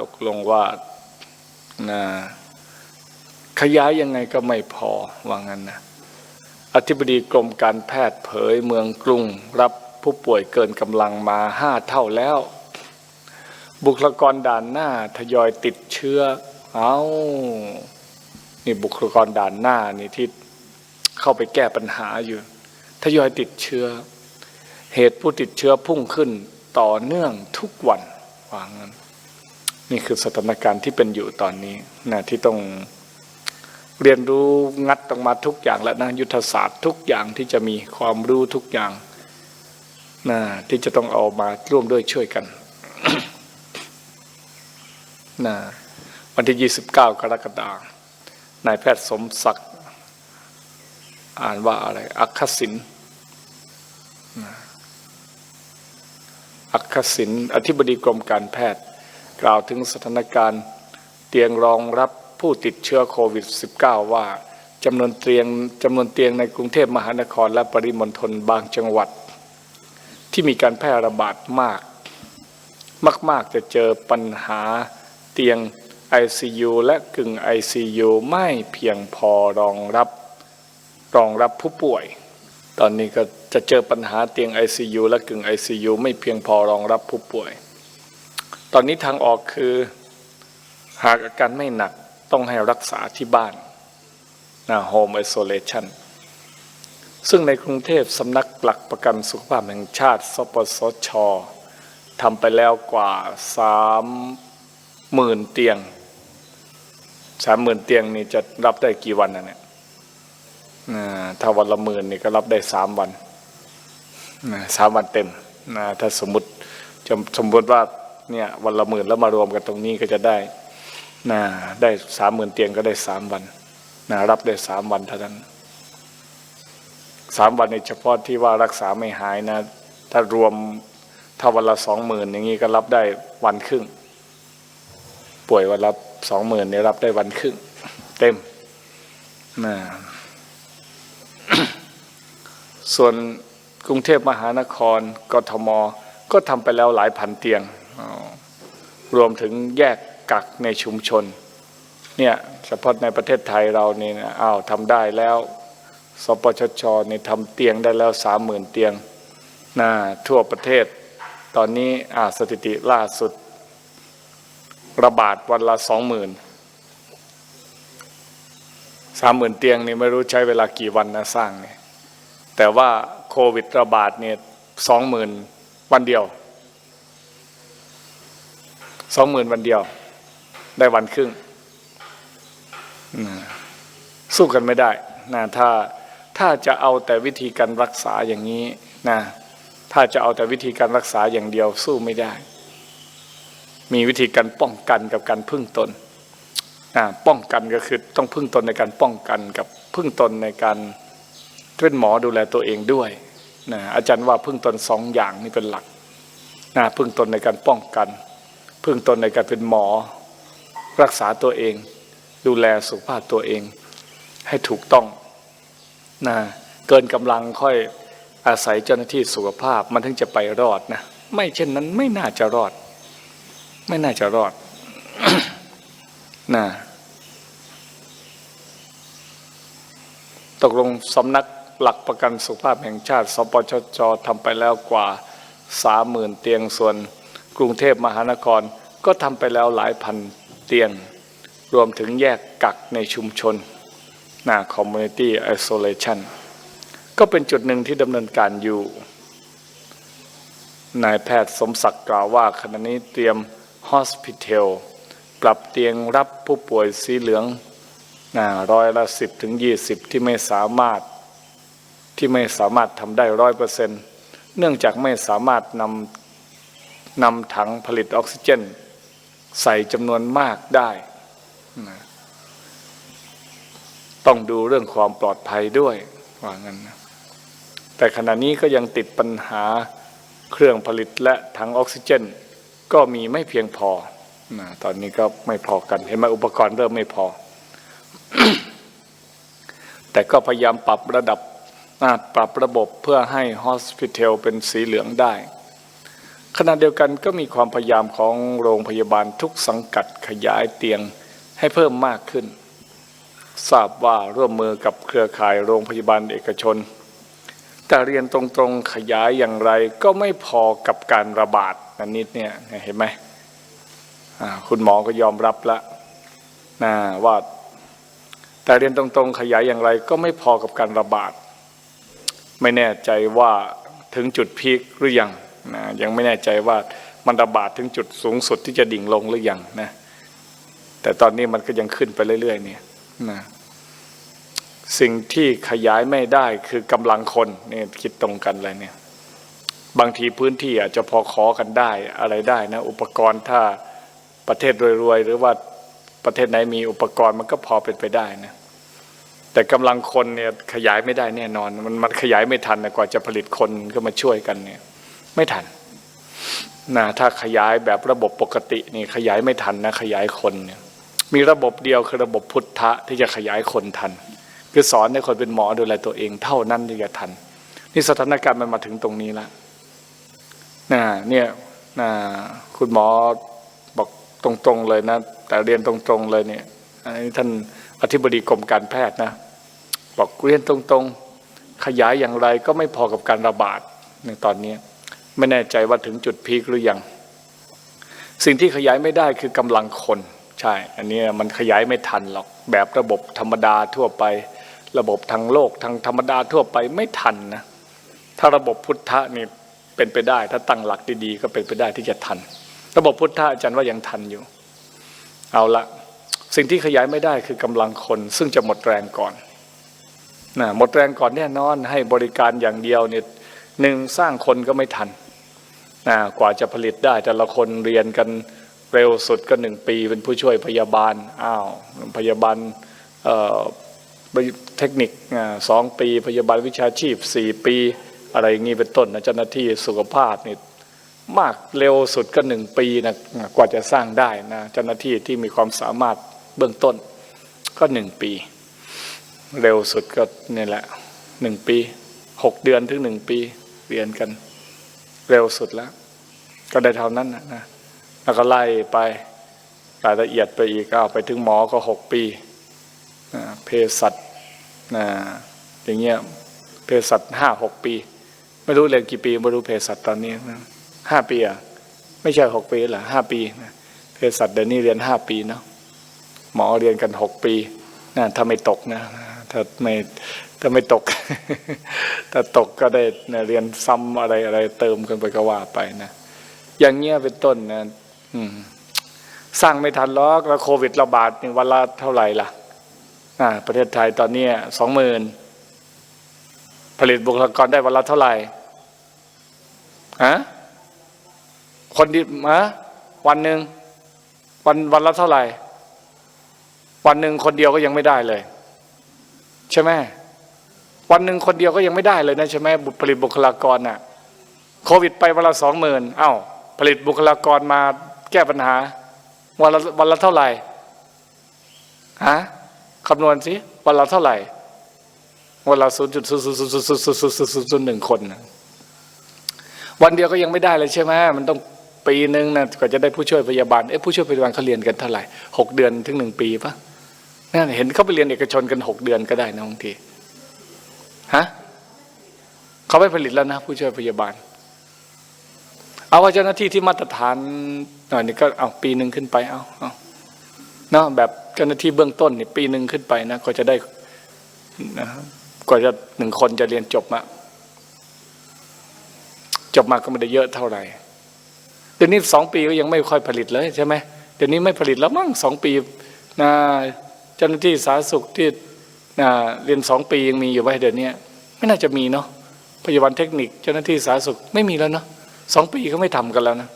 ตกลงว่านะขยายยังไงก็ไม่พอว่างั้นนะอธิบดีกรมการแพทย์เผยเมืองกรุง รับผู้ป่วยเกินกำลังมาห้าเท่าแล้ว บุคลากรด่านหน้าทยอยติดเชื้อ เอานี่บุคลากรด่านหน้านี่ที่เข้าไปแก้ปัญหาอยู่ทยอยติดเชื้อ เหตุผู้ติดเชื้อพุ่งขึ้นต่อเนื่องทุกวันว่างั้นนี่ นี่คือสถานการณ์ที่เป็นอยู่ตอนนี้นะที่ต้องเรียนรู้งัดตรงมาทุกอย่างและนะยุทธศาสตร์ทุกอย่างที่จะมีความรู้ทุกอย่างนะที่จะต้องเอามาร่วมด้วยช่วยกันนะวันที่ 29 กรกฎาคมนายแพทย์สมศักดิ์อ่านว่าอะไร อัคคสินนะอัคคสินอธิบดีกรมการแพทย์ กล่าวถึงสถานการณ์เตียงรองรับผู้ติดเชื้อโควิด -19 ว่าจำนวนเตียงจำนวนเตียงในกรุงเทพมหานครและปริมณฑลบางจังหวัด ที่มีการแพร่ระบาดมาก มากๆจะเจอปัญหาเตียง ICU และกึ่ง ICU ไม่เพียงพอรองรับรองรับผู้ป่วย ตอนนี้ก็จะเจอปัญหาเตียง ICU และกึ่ง ICU ไม่เพียงพอรองรับผู้ป่วย ตอนนี้ทางออกคือหากอาการไม่หนักต้องให้รักษาที่บ้านนะ home isolation ซึ่งในกรุงเทพสำนักหลักประกันสุขภาพแห่งชาติ สปสชทำไปแล้วกว่าสามหมื่นเตียงสามหมื่นเตียงนี่จะรับได้กี่วันนะเนี่ยถ้าวันละหมื่นนี่ก็รับได้สามวันสามวันเต็มนะถ้าสมมติสมมติว่า เนี่ยวันละหมื่นแล้วมารวมกันตรงนี้ก็จะได้นะได้สามหมื่นเตียงก็ได้สามวันนะรับได้สามวันเท่านั้นสามวันในเฉพาะที่ว่ารักษาไม่หายนะ ถ้ารวมถ้าวันละสองหมื่นอย่างนี้ก็รับได้วันครึ่ง ป่วยวันละสองหมื่นเนี่ยรับได้วันครึ่ง เต็มนะส่วนกรุงเทพมหานครกทมก็ทำไปแล้วหลายพันเตียง รวมถึงแยกกักในชุมชน เนี่ยเฉพาะในประเทศไทยเรานี่นะอ้าวทำได้แล้ว สปชชนี่ทำเตียงได้แล้วสามหมื่นเตียงนะทั่วประเทศ ตอนนี้อ่าสถิติล่าสุด ระบาดวันละสองหมื่นสามหมื่นเตียงนี่ไม่รู้ใช้เวลากี่วันนะสร้างเนี่ยแต่ว่าโควิดระบาดเนี่ยสองหมื่นวันเดียว สองหมื่นวันเดียว ได้วันครึ่งสู้กันไม่ได้นะถ้าถ้าจะเอาแต่วิธีการรักษาอย่างนี้นะถ้าจะเอาแต่วิธีการรักษาอย่างเดียวสู้ไม่ได้ มีวิธีการป้องกันกับการพึ่งตนนะป้องกันก็คือต้องพึ่งตนในการป้องกันกับพึ่งตนในการเป็นหมอดูแลตัวเองด้วยนะอาจารย์ว่าพึ่งตนสองอย่างนี่เป็นหลักนะพึ่งตนในการป้องกัน พึ่งตนในการเป็นหมอ รักษาตัวเอง ดูแลสุขภาพตัวเอง ให้ถูกต้องนะเกินกำลังค่อยอาศัยเจ้าหน้าที่สุขภาพมันถึงจะไปรอดนะไม่เช่นนั้นไม่น่าจะรอด ไม่น่าจะรอดนะตกลงสำนักหลักประกันสุขภาพแห่งชาติ สปชจทำไปแล้วกว่าสามหมื่นเตียงส่วน กรุงเทพมหานครก็ทำไปแล้วหลายพันเตียง รวมถึงแยกกักในชุมชนนะ community isolation ก็เป็นจุดหนึ่งที่ดำเนินการอยู่ นายแพทย์สมศักดิ์กล่าวว่าขณะนี้เตรียม hospital ปรับเตียงรับผู้ป่วยสีเหลืองนะร้อยละสิบถึงยี่สิบที่ไม่สามารถที่ไม่สามารถทำได้ร้อยเปอร์เซ็นเนื่องจากไม่สามารถนำ นำถังผลิตออกซิเจน ใส่จำนวนมากได้นะต้องดูเรื่องความปลอดภัยด้วยว่างั้นนะแต่ขณะนี้ก็ยังติดปัญหาเครื่องผลิตและถังออกซิเจน ก็มีไม่เพียงพอนะตอนนี้ก็ไม่พอกันเห็นไหมอุปกรณ์เริ่มไม่พอ แต่ก็พยายามปรับระดับปรับระบบเพื่อให้ฮอสพิทอลเป็นสีเหลืองได้ ขณะเดียวกันก็มีความพยายามของโรงพยาบาลทุกสังกัดขยายเตียงให้เพิ่มมากขึ้น ทราบว่าร่วมมือกับเครือข่ายโรงพยาบาลเอกชน แต่เรียนตรงๆขยายอย่างไรก็ไม่พอกับการระบาดนันนิดเนี่ยเห็นไหมคุณหมอก็ยอมรับละนะว่าแต่เรียนตรงๆขยายอย่างไรก็ไม่พอกับการระบาด ไม่แน่ใจว่าถึงจุดพีคหรือยัง นะยังไม่แน่ใจว่ามันระบาดถึงจุดสูงสุดที่จะดิ่งลงหรือยังนะ แต่ตอนนี้มันก็ยังขึ้นไปเรื่อยๆ เนี่ยนะสิ่งที่ขยายไม่ได้คือกำลังคนเนี่ยคิดตรงกันเลยเนี่ย บางทีพื้นที่อาจจะพอขอกันได้อะไรได้นะ อุปกรณ์ถ้าประเทศรวยๆหรือว่าประเทศไหนมีอุปกรณ์มันก็พอเป็นไปได้นะแต่กำลังคนเนี่ยขยายไม่ได้แน่นอน มันมันขยายไม่ทันนะกว่าจะผลิตคนก็มาช่วยกันเนี่ย ไม่ทันนะถ้าขยายแบบระบบปกตินี่ขยายไม่ทันนะขยายคนเนี่ยมีระบบเดียวคือระบบพุทธะที่จะขยายคนทัน คือสอนให้คนเป็นหมอดูแลตัวเองเท่านั้นที่จะทัน นี่สถานการณ์มันมาถึงตรงนี้แล้วนะเนี่ยนะคุณหมอบอกตรงๆเลยนะ แต่เรียนตรงๆเลยเนี่ยอันนี้ท่านอธิบดีกรมการแพทย์นะบอกเรียนตรงๆ ขยายอย่างไรก็ไม่พอกับการระบาดในตอนนี้ ไม่แน่ใจว่าถึงจุดพีคหรือยัง สิ่งที่ขยายไม่ได้คือกำลังคน ใช่ อันนี้มันขยายไม่ทันหรอก แบบระบบธรรมดาทั่วไป ระบบทางโลกทางธรรมดาทั่วไปไม่ทันนะ ถ้าระบบพุทธะนี่เป็นไปได้ ถ้าตั้งหลักดีๆก็เป็นไปได้ที่จะทัน ระบบพุทธะอาจารย์ว่ายังทันอยู่ เอาละสิ่งที่ขยายไม่ได้คือกำลังคน ซึ่งจะหมดแรงก่อนนะหมดแรงก่อนแน่นอนให้บริการอย่างเดียวเนี่ย หนึ่งสร้างคนก็ไม่ทันนะกว่าจะผลิตได้แต่ละคนเรียนกันเร็วสุดก็หนึ่งปีเป็นผู้ช่วยพยาบาลอ้าวพยาบาลเเทคนิคสองปี พยาบาลวิชาชีพสี่ปี อะไรอย่างนี้เป็นต้นนะเจ้าหน้าที่สุขภาพนี่มากเร็วสุดก็หนึ่งปีนะกว่าจะสร้างได้นะเจ้าหน้าที่ที่มีความสามารถเบื้องต้นก็หนึ่งปี เร็วสุดก็นี่แหละหนึ่งปีหกเดือนถึงหนึ่งปี เรียนกันเร็วสุดแล้ว ก็ได้เท่านั้นนะนะ แล้วก็ไล่ไปรายละเอียดไปอีกเอาไปถึงหมอก็หกปีเภสัชนะอย่างเงี้ยเภสัชห้าหกปี ไม่รู้เรียนกี่ปีไม่รู้เภสัชตอนนี้นะห้าปีอะไม่ใช่หกปีหรอห้าปีนะเภสัชเดี๋ยวนี้เรียนห้าปีเนาะหมอเรียนกันหกปีนะถ้าไม่ตกนะ ถ้าไม่ถ้าไม่ตก ถ้าตกก็ได้นะเรียนซ้ำอะไรอะไรเติมกันไปก็ว่าไปนะอย่างเงี้ยเป็นต้นนะสร้างไม่ทันหรอกแล้วโควิดระบาดนี่วันละเท่าไหร่ล่ะอ่าประเทศไทยตอนนี้สองหมื่นผลิตบุคลากรได้วันละเท่าไหร่ฮะคนดีมะวันหนึ่งวันวันละเท่าไหร่ วันหนึ่งคนเดียวก็ยังไม่ได้เลย ใช่ไหมวันหนึ่งคนเดียวก็ยังไม่ได้เลยนะใช่ไหมบุผลิตบุคลากรน่ะโควิดไปวันละสองหมื่นเอ้าผลิตบุคลากรมาแก้ปัญหา วันละวันละเท่าไหร่ฮะคำนวณสิวันละเท่าไหร่วันละศูนย์จุดศูนย์ศูนย์ศูนย์ศูนย์ศูนย์ศูนย์ศูนย์ศูนย์ศูนย์หนึ่งคนวันเดียวก็ยังไม่ได้เลยใช่ไหมมันต้องปีหนึ่งนะกว่าจะได้ผู้ช่วยพยาบาลเอ๊ะผู้ช่วยพยาบาลเขาเรียนกันเท่าไหร่หกเดือนถึงหนึ่งปีปะ นั่นเห็นเขาไปเรียนเอกชนกันหกเดือนก็ได้นะบางทีฮะเขาไม่ผลิตแล้วนะ ผู้ช่วยพยาบาล เอาว่าเจ้าหน้าที่ที่มาตรฐานหน่อยนี่ก็เอาปีหนึ่งขึ้นไปเอาเอาเนาะแบบเจ้าหน้าที่เบื้องต้นนี่ปีหนึ่งขึ้นไปนะก็จะได้นะกว่าจะหนึ่งคนจะเรียนจบมาจบมาก็ไม่ได้เยอะเท่าไหร่เดี๋ยวนี้สองปีก็ยังไม่ค่อยผลิตเลยใช่ไหมเดี๋ยวนี้ไม่ผลิตแล้วมั้งสองปีนะ จ้าหน้าที่สาธารณสุขที่เรียนสองปียังมีอยู่ไหมเดี๋ยวนี้ไม่น่าจะมีเนาะพยาบาลเทคนิคเจ้าหน้าที่สาธารณสุขไม่มีแล้วเนาะสองปีเขาไม่ทำกันแล้วนะ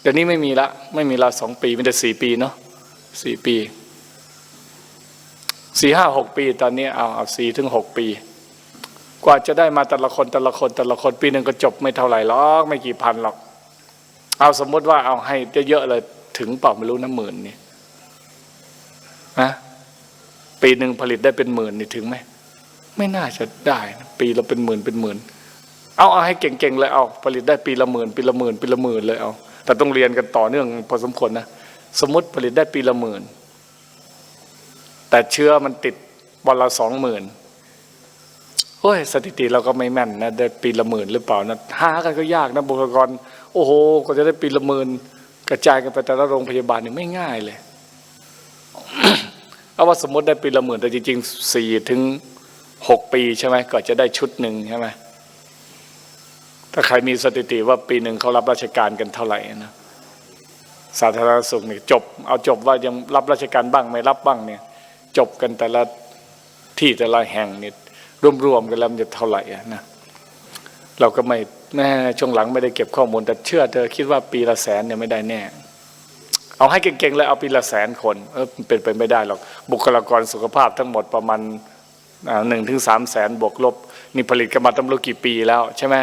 เดี๋ยวนี้ไม่มีละ ไม่มีละสองปีมีแต่สี่ปีเนาะสี่ปีสี่ห้าหกปีตอนนี้เอาเอาสี่ถึงหกปี กว่าจะได้มาแต่ละคนแต่ละคนแต่ละคนปีหนึ่งก็จบไม่เท่าไหร่หรอกไม่กี่พันหรอก เอาสมมติว่าเอาให้เยอะๆเลยถึงเปล่าไม่รู้นะหมื่นนี่ นะปีหนึ่งผลิตได้เป็นหมื่นนี่ถึงไหมไม่น่าจะได้นะปีละเป็นหมื่นเป็นหมื่น เอาเอาให้เก่งๆเลยเอาผลิตได้ปีละหมื่นปีละหมื่นปีละหมื่นเลยเอาแต่ต้องเรียนกันต่อเนื่องพอสมควรนะสมมติผลิตได้ปีละหมื่น แต่เชื้อมันติดวันละสองหมื่นโอ้ยสถิติเราก็ไม่แม่นนะได้ปีละหมื่นหรือเปล่านะหากันก็ยากนะบุคลากร โอ้โหก็จะได้ปีละหมื่นกระจายกันไปแต่ละโรงพยาบาลนี่ไม่ง่ายเลย เอาว่าสมมติได้ปีละหมื่นแต่จริงๆสี่ถึงหกปีใช่ไหมก็จะได้ชุดหนึ่งใช่ไหมถ้าใครมีสถิติว่าปีหนึ่งเขารับราชการกันเท่าไหร่นะสาธารณสุขนี่จบ เอาจบว่ายังรับราชการบ้างไม่รับบ้างเนี่ย จบกันแต่ละที่แต่ละแห่งนี่รวมๆกันแล้วมันจะเท่าไหร่อะนะเราก็ไม่แม่ช่วงหลังไม่ได้เก็บข้อมูล แต่เชื่อเธอคิดว่าปีละแสนเนี่ยไม่ได้แน่ เอาให้เก่งๆเลยเอาปีละแสนคนเออเป็นไปไม่ได้หรอกบุคลากรสุขภาพทั้งหมดประมาณหนึ่งถึงสามแสนบวกลบนี่ผลิตกันมาตั้งรู้กี่ปีแล้วใช่ไหม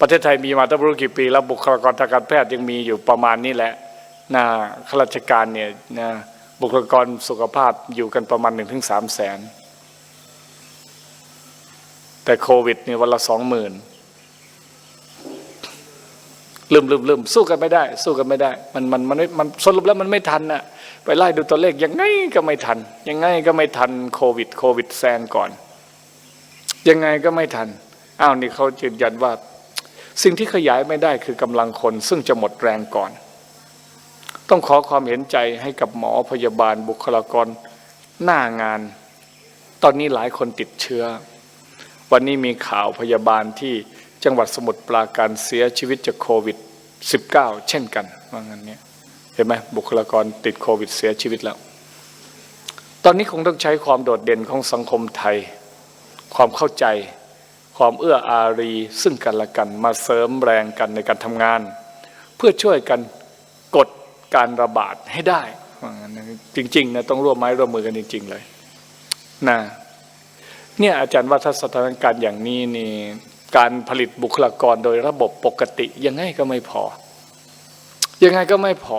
ประเทศไทยมีมาตั้งรู้กี่ปี แล้วบุคลากรทางการแพทย์ยังมีอยู่ประมาณนี้แหละนะข้าราชการเนี่ยนะบุคลากรสุขภาพอยู่กันประมาณหนึ่งถึงสามแสนแต่โควิดเนี่ยวันละสองหมื่น ลืมลืมลืมสู้กันไม่ได้ สู้กันไม่ได้ มันมันมันม่มันสรุปแล้วมันไม่ทันน่ะไปไล่ดูตัวเลขยังไงก็ไม่ทัน ยังไงก็ไม่ทันโควิดโควิดแซงก่อน ยังไงก็ไม่ทันอ้าวนี่เขายืนยันว่า สิ่งที่ขยายไม่ได้คือกำลังคน ซึ่งจะหมดแรงก่อน ต้องขอความเห็นใจให้กับหมอพยาบาลบุคลากรหน้างาน ตอนนี้หลายคนติดเชื้อ วันนี้มีข่าวพยาบาลที่ จังหวัดสมุทรปราการเสียชีวิตจากโควิด 19 เช่นกันว่างั้นเนี่ยเห็นไหมบุคลากรติดโควิดเสียชีวิตแล้ว ตอนนี้คงต้องใช้ความโดดเด่นของสังคมไทย ความเข้าใจ ความเอื้ออารีซึ่งกันและกันมาเสริมแรงกันในการทำงาน เพื่อช่วยกันกดการระบาดให้ได้ว่างั้นนะจริงๆนะต้องร่วมไม้ร่วมมือกันจริง ๆ เลยนะเนี่ยอาจารย์ว่าถ้าสถานการณ์อย่างนี้นี่ การผลิตบุคลากรโดยระบบปกติ ยังไงก็ไม่พอ ยังไงก็ไม่พอ